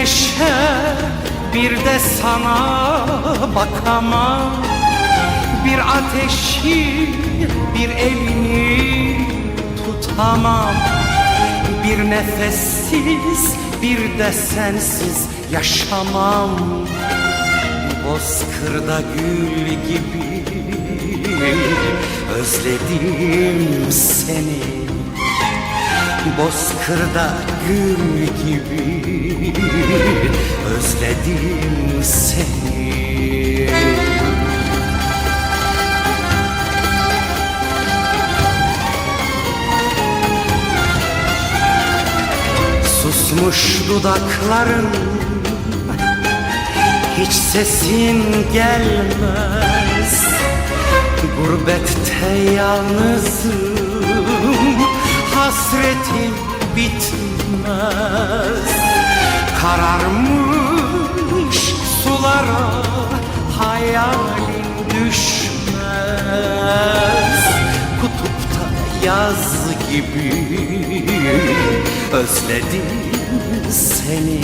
güneşe bir de sana bakamam. Bir ateşi bir elini tutamam. Bir nefessiz bir de sensiz yaşamam. Bozkırda gül gibi özledim seni. Bozkırda gül gibi özledim seni. Susmuş dudakların hiç sesin gelmez. Gurbette yalnızım Hasretim bitmez. Kararmış sulara hayalin düşmez. Kutupta yaz gibi özledim seni.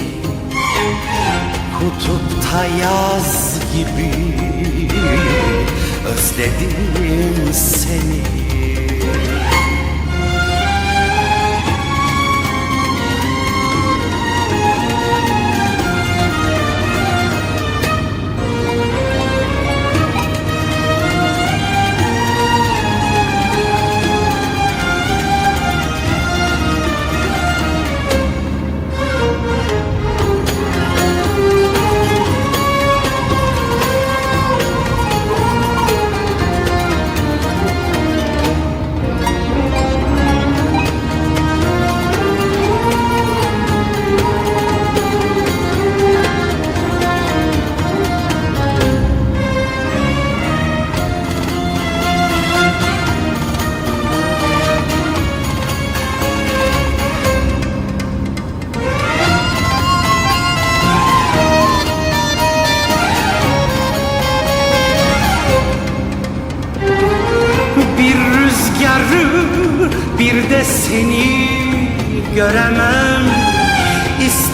Kutupta yaz gibi özledim seni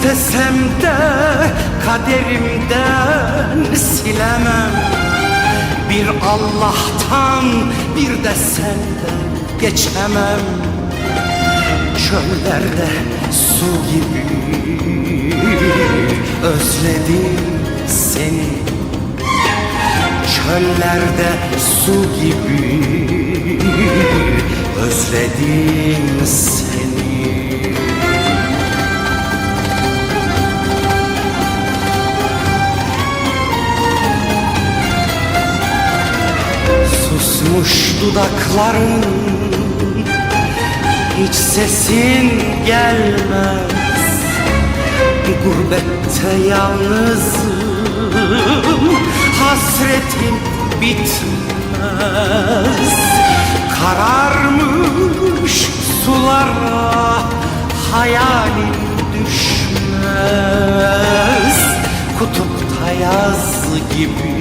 İstesem de kaderimden silemem. Bir Allah'tan bir de senden geçemem. Çöllerde su gibi özledim seni. Çöllerde su gibi özledim seni Susmuş dudakların. Hiç sesin gelmez. Gurbette yalnızım. Hasretim bitmez. Kararmış sulara Hayalim düşmez. Kutupta yaz gibi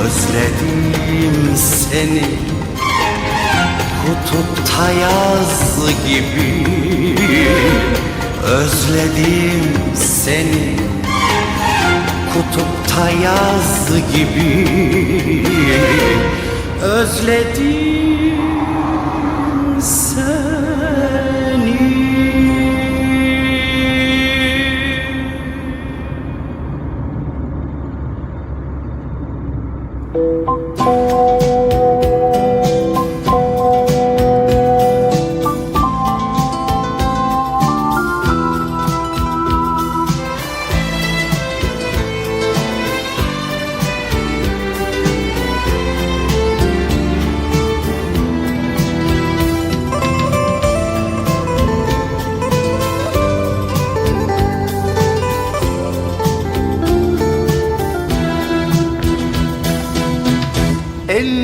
Özledim seni. Kutupta yaz gibi. Özledim seni. Kutupta yaz gibi. Özledim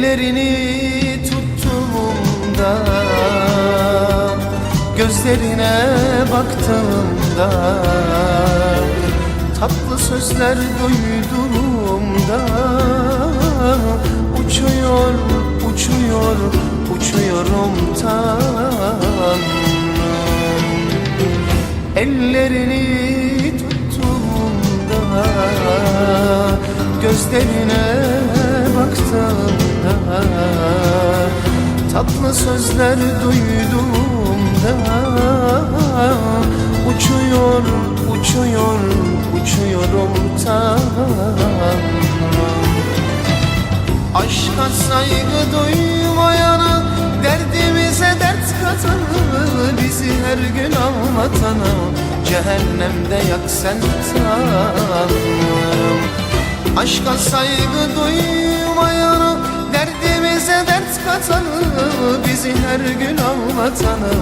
Ellerini tuttuğumda Gözlerine baktığımda Tatlı sözler duyduğumda Uçuyor, uçuyor, uçuyorum Tanrım Ellerini tuttuğumda Gözlerine Tatlı sözler duyduğumda Uçuyor, uçuyor, uçuyorum tanrım Aşka saygı duymayana Derdimize dert katanı Bizi her gün ağlatanı Cehennemde yak sen tanrım Aşka saygı duymayana Derdimize dert katanı Bizi her gün ağlatanı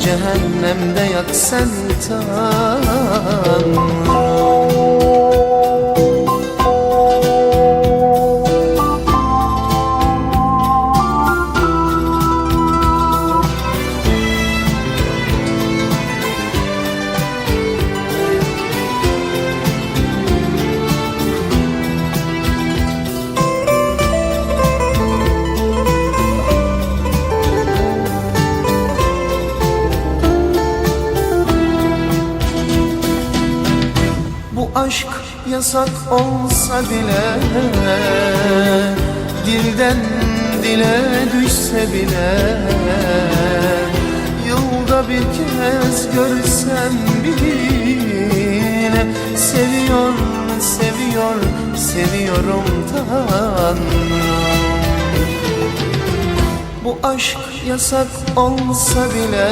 Cehennemde yak sen tanrım yasak olsa bile Dilden dile düşse bile Yılda bir kez görsem bile Seviyor, seviyor, seviyorum Tanrım. Bu aşk yasak olsa bile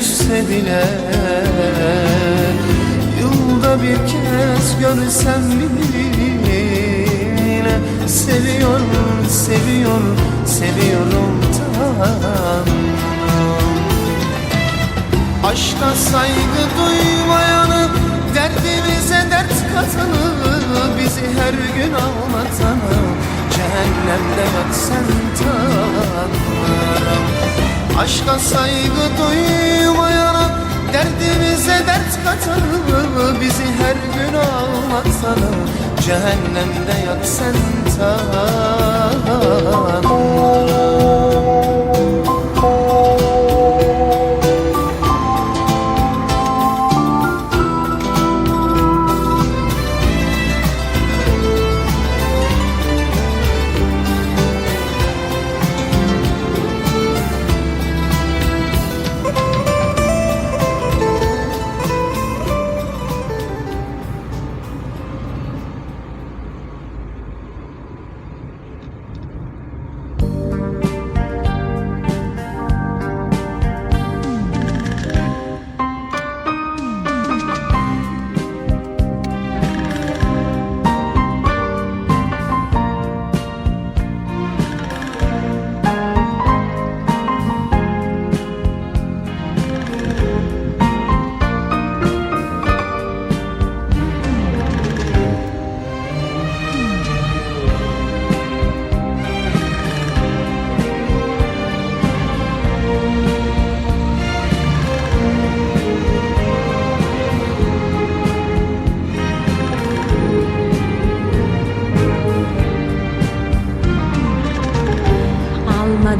düşse bile Yılda bir kez görsem bile Seviyor, seviyor, seviyorum Tanrım Aşka saygı duymayanı Derdimize dert katanı Bizi her gün ağlatanı Cehennemde yak sen tanrım Aşka saygı duymayanı Derdimize dert katanı Bizi her gün ağlatanı Cehennemde yak sen tanrım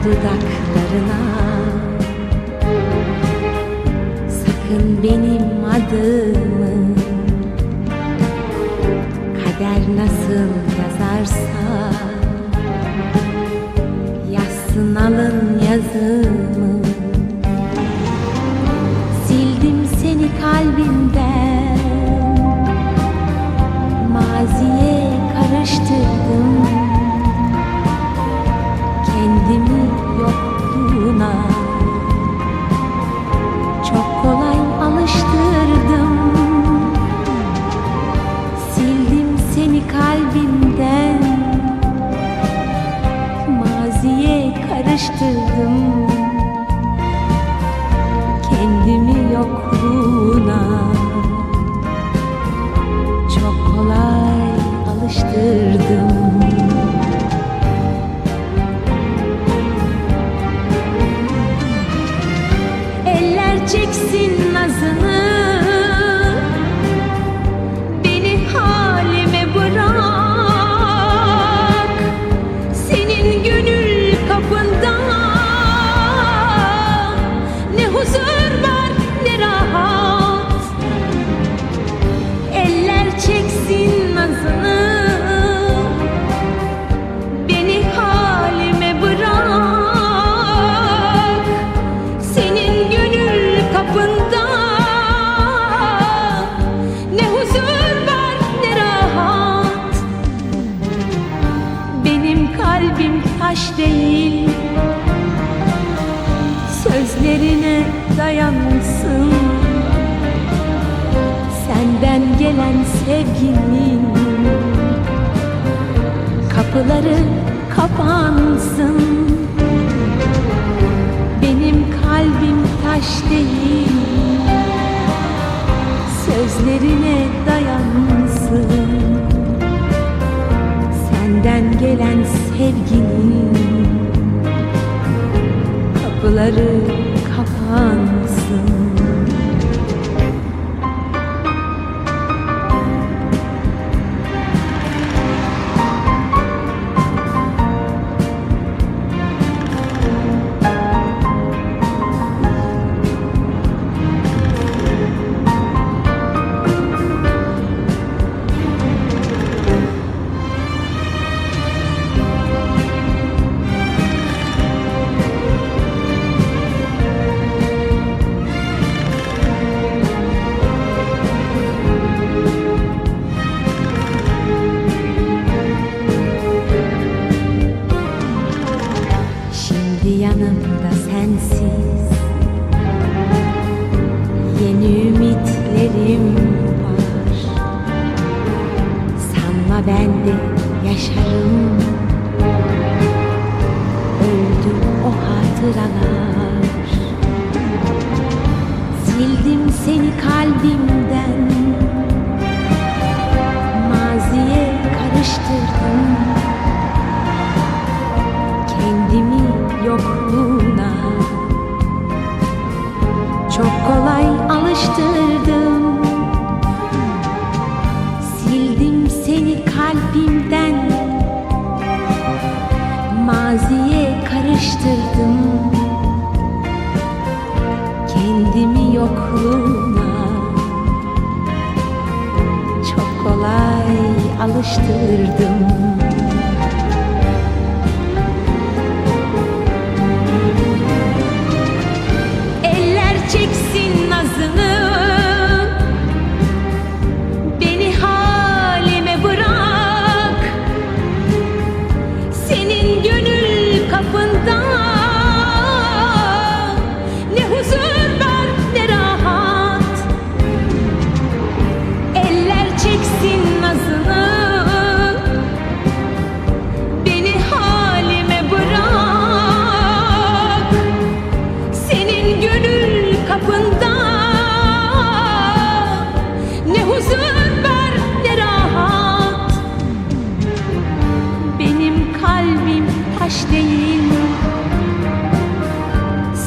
dudaklarına. Sakın benim Maziye karıştırdım değil. Sözlerine dayansın. Senden gelen sevginin Kapıları kapansın. Benim kalbim taş değil. Sözlerine dayansın. Senden gelen sevginin Kapıları kapansın alıştırdım. Eller çeksin nazını. Beni halime bırak. Senin gönül taş değil.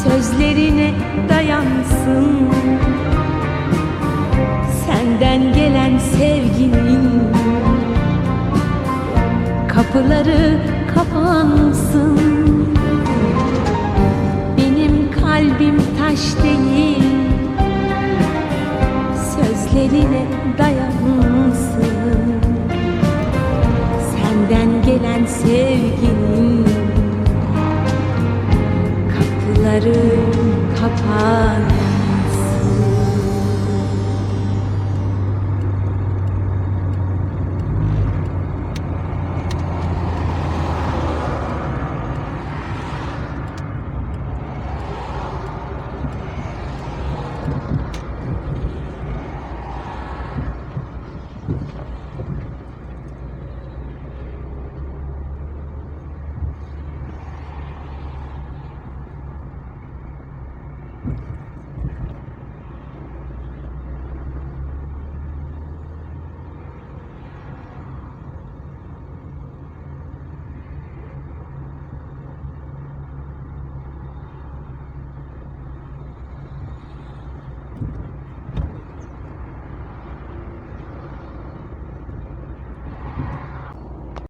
Sözlerine dayansın. Senden gelen sevginin Kapıları kapansın. Benim kalbim taş değil. Sözlerine dayansın. Senden gelen sevginin Yollarım kapanır